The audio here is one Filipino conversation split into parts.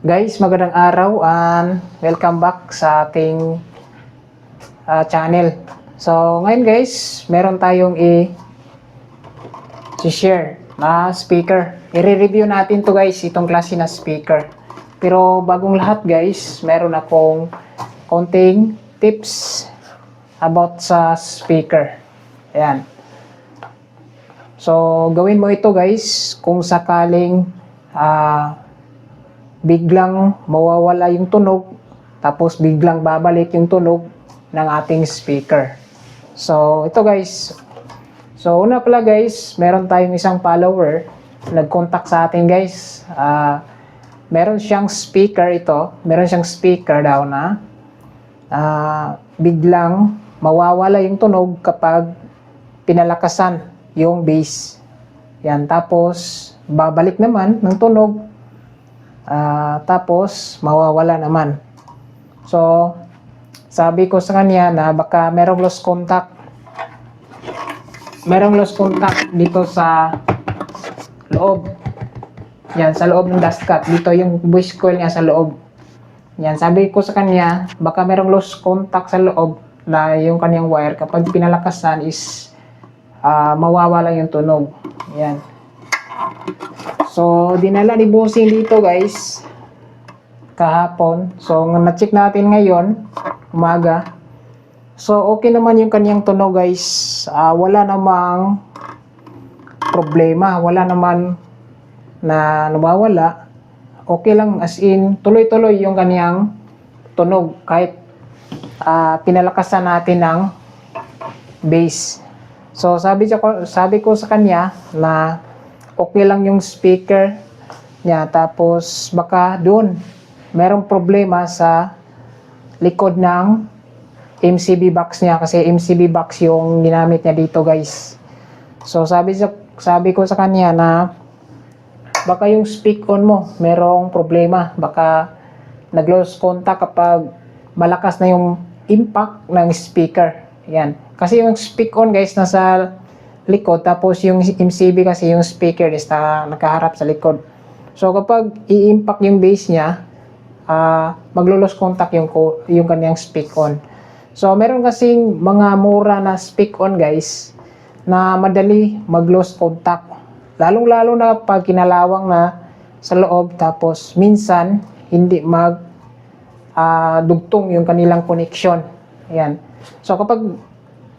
Guys, magandang araw and welcome back sa ating ah, channel. So, ngayon guys, meron tayong i share na speaker. I-review natin to guys, itong klase na speaker. Pero bagong lahat guys, meron akong konting tips about sa speaker. Ayan. So, gawin mo ito guys kung sakaling ah, biglang mawawala yung tunog tapos biglang babalik yung tunog ng ating speaker. So, ito guys. So, una pala guys, meron tayong isang follower nag-contact sa atin guys. Ah, meron siyang speaker ito. Meron siyang speaker daw na ah, biglang mawawala yung tunog kapag pinalakasan yung bass. Yan. Tapos, babalik naman ng tunog. Ah, tapos, mawawala naman. So, sabi ko sa kanya na baka merong lost contact. Merong lost contact dito sa loob. Yan, sa loob ng dust cut. Dito yung voice coil niya sa loob. Yan, sabi ko sa kanya, baka merong lost contact sa loob na yung kanyang wire. Kapag pinalakasan is ah, mawawala yung tunog. Yan. So, dinala ni Bossing dito guys kahapon. So, na-check natin ngayon, umaga. So, okay naman yung kanyang tunog guys. Ah, wala namang problema. Wala naman na nawawala. Okay lang as in, tuloy-tuloy yung kanyang tunog kahit ah, pinalakasan natin ng bass. So, sabi, ko, sabi ko sa kanya na okay lang yung speaker niya. Tapos, baka doon merong problema sa likod ng MCB box niya kasi MCB box yung ginamit niya dito guys. So sabi sa sabi ko sa kanya na baka yung speak on mo merong problema, baka nag-lose contact kapag malakas na yung impact ng speaker. Yan. Kasi yung speak on guys nasa likod tapos yung MCB kasi yung speaker is na nakaharap sa likod. So kapag i-impact yung base niya, ah maglo-lose contact yung yung kanyang speak on. So meron kasing mga mura na speak on guys na madali mag-lose contact. Lalong-lalo na pag kinalawang na sa loob tapos minsan hindi mag ah, dugtong yung kanilang connection. Ayan. So kapag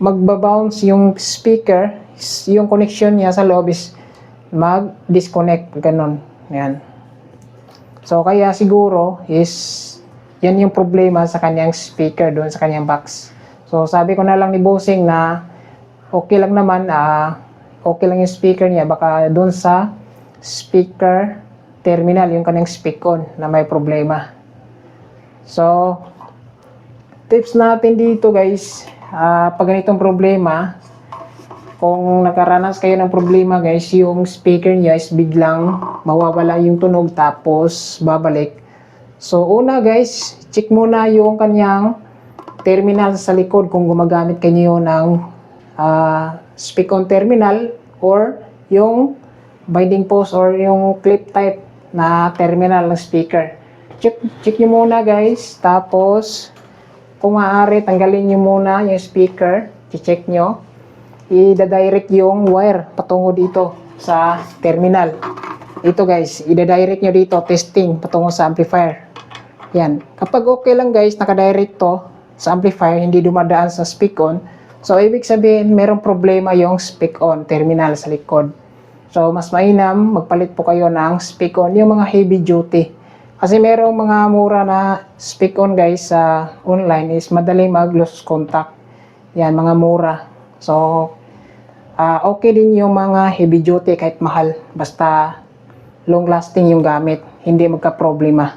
magbabounce yung speaker, yung connection niya sa loob is mag-disconnect ganun. Ayan. So kaya siguro is yan yung problema sa kanyang speaker doon sa kanyang box. So sabi ko na lang ni Bossing na okay lang naman ah okay lang yung speaker niya baka doon sa speaker terminal yung kanyang speak on na may problema. So tips natin dito guys ah pag ganitong problema kung nakaranas kayo ng problema guys, yung speaker niya is biglang mawawala yung tunog tapos babalik. So una guys, check muna yung kanyang terminal sa likod kung gumagamit kayo ng ah, speak on terminal or yung binding post or yung clip type na terminal ng speaker. Check, check nyo muna guys, tapos kung maaari tanggalin nyo muna yung speaker, check nyo i-direct yung wire patungo dito sa terminal. Ito guys, i-direct nyo dito, testing, patungo sa amplifier. Yan. Kapag okay lang guys, nakadirect to sa amplifier, hindi dumadaan sa speak on. So, ibig sabihin, merong problema yung speak on terminal sa likod. So, mas mainam, magpalit po kayo ng speak on, yung mga heavy duty. Kasi merong mga mura na speak on guys sa online is madali mag-lose contact. Yan, mga mura. So, Ah, okay din yung mga heavy duty kahit mahal. Basta long lasting yung gamit. Hindi magka-problema.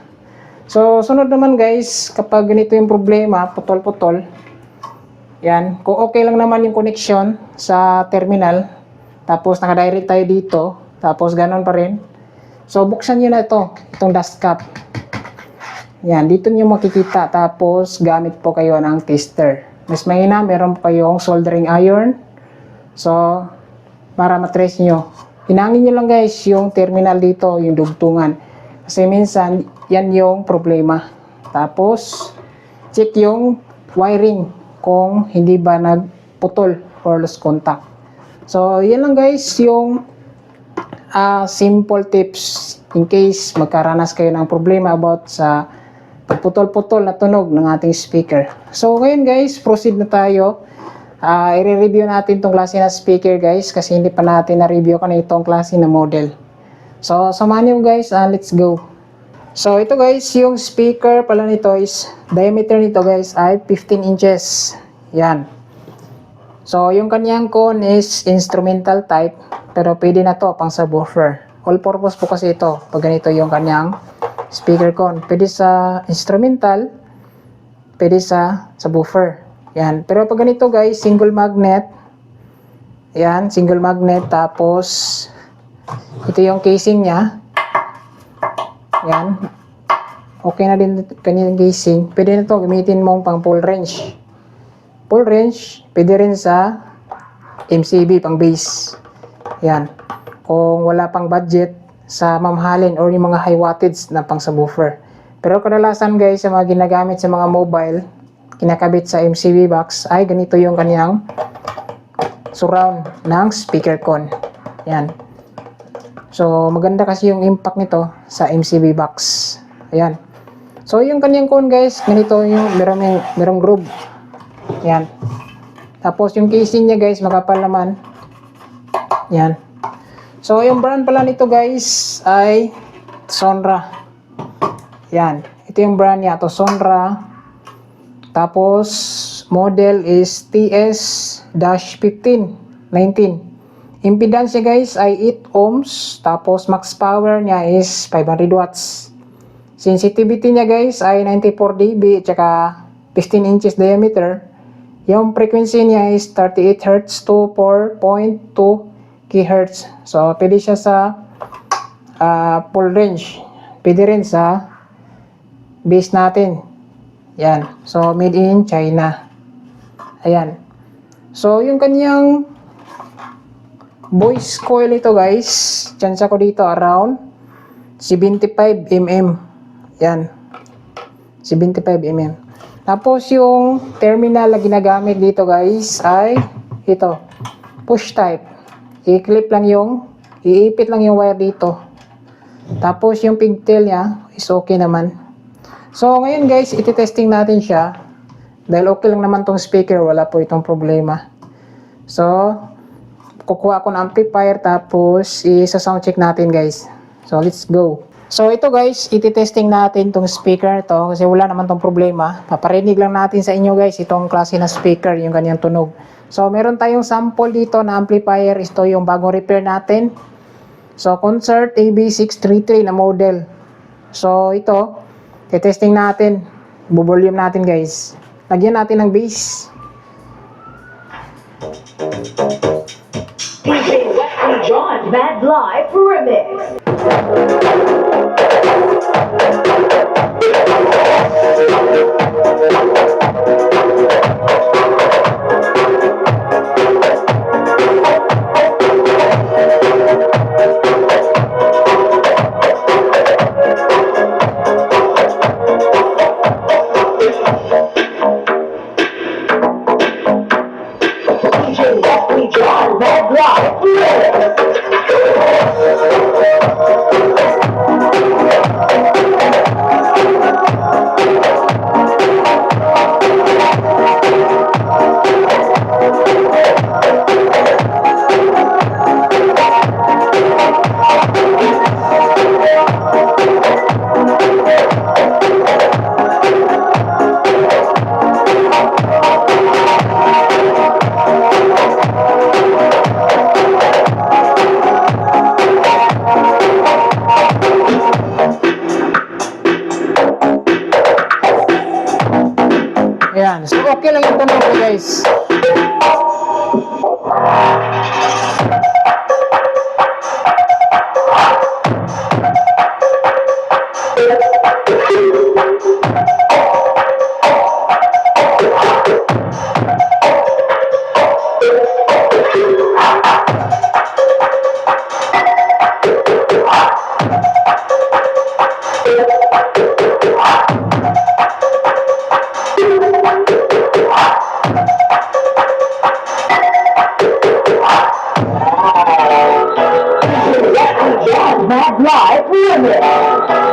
So, sunod naman guys, kapag ganito yung problema, putol-putol, yan, kung okay lang naman yung connection sa terminal, tapos nakadirect tayo dito, tapos ganon pa rin. So, buksan nyo na ito, itong dust cap. Yan, dito nyo makikita, tapos gamit po kayo ng tester. Mas mahina, meron po kayong soldering iron, So, para matrace nyo. Hinangin nyo lang guys yung terminal dito, yung dugtungan. Kasi minsan, yan yung problema. Tapos, check yung wiring kung hindi ba nagputol or lost contact. So, yan lang guys yung ah, simple tips in case magkaranas kayo ng problema about sa pagputol-putol na tunog ng ating speaker. So, ngayon guys, proceed na tayo. Ah, i-review natin tong klase na speaker guys kasi hindi pa natin na-review kan itong klase na model. So, samahan niyo guys, ah, let's go. So, ito guys, yung speaker pala nito is, diameter nito guys ay 15 inches. Yan. So, yung kanyang cone is instrumental type, pero pwede na to pang subwoofer. All purpose po kasi ito, pag ganito yung kanyang speaker cone. Pwede sa instrumental, pwede sa subwoofer. Yan. Pero pag ganito guys, single magnet. Yan, single magnet. Tapos, ito yung casing niya. Yan. Okay na din kanyang casing. Pwede na to gamitin mong pang full range. Full range, pwede rin sa MCB pang base. Yan. Kung wala pang budget sa mamahalin or yung mga high wattage na pang subwoofer. Pero kadalasan guys, sa mga ginagamit sa mga mobile, kinakabit sa MCB box, ay ganito yung kanyang surround ng speaker con. Yan. So, maganda kasi yung impact nito sa MCB box. Ayan. So, yung kanyang cone guys, ganito yung merong, merong groove. Yan. Tapos, yung casing niya guys, makapal naman. Yan. So, yung brand pala nito guys ay Sonra. Yan. Ito yung brand niya. To Sonra. Tapos, model is TS-1519. Impedance niya guys ay 8 ohms. Tapos, max power niya is 500 watts. Sensitivity niya guys ay 94 dB at saka 15 inches diameter. Yung frequency niya is 38 Hz to 4.2 kHz. So, pwede siya sa ah, full range. Pwede rin sa base natin. Yan. So, made in China. Ayan. So, yung kanyang voice coil ito guys, chance ko dito around 75 mm. Yan. 75 mm. Tapos yung terminal na ginagamit dito guys ay ito. Push type. I-clip lang yung, iipit lang yung wire dito. Tapos yung pigtail niya is okay naman. So ngayon guys, iti-testing natin siya. Dahil okay lang naman tong speaker, wala po itong problema. So, kukuha ako ng amplifier tapos isa-sound check natin guys. So, let's go. So, ito guys, iti-testing natin tong speaker to kasi wala naman tong problema. Paparinig lang natin sa inyo guys itong klase na speaker, yung kanyang tunog. So, meron tayong sample dito na amplifier. Ito yung bagong repair natin. So, Concert AB633 na model. So, ito, testing natin. Buvolume natin guys. Lagyan natin ng bass. DJ Wesley John Mad Live Remix. DJ okay lang tunog ko guys. Remix.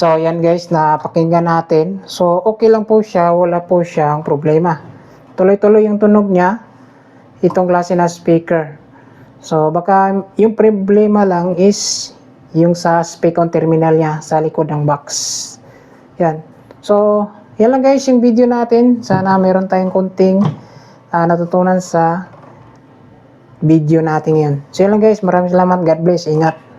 So, yan guys, napakinggan natin. So, okay lang po siya. Wala po siyang problema. Tuloy-tuloy yung tunog niya. Itong klase na speaker. So, baka yung problema lang is yung sa speak on terminal niya sa likod ng box. Yan. So, yan lang guys yung video natin. Sana meron tayong konting ah, natutunan sa video natin yun. So, yan lang guys. Maraming salamat. God bless. Ingat.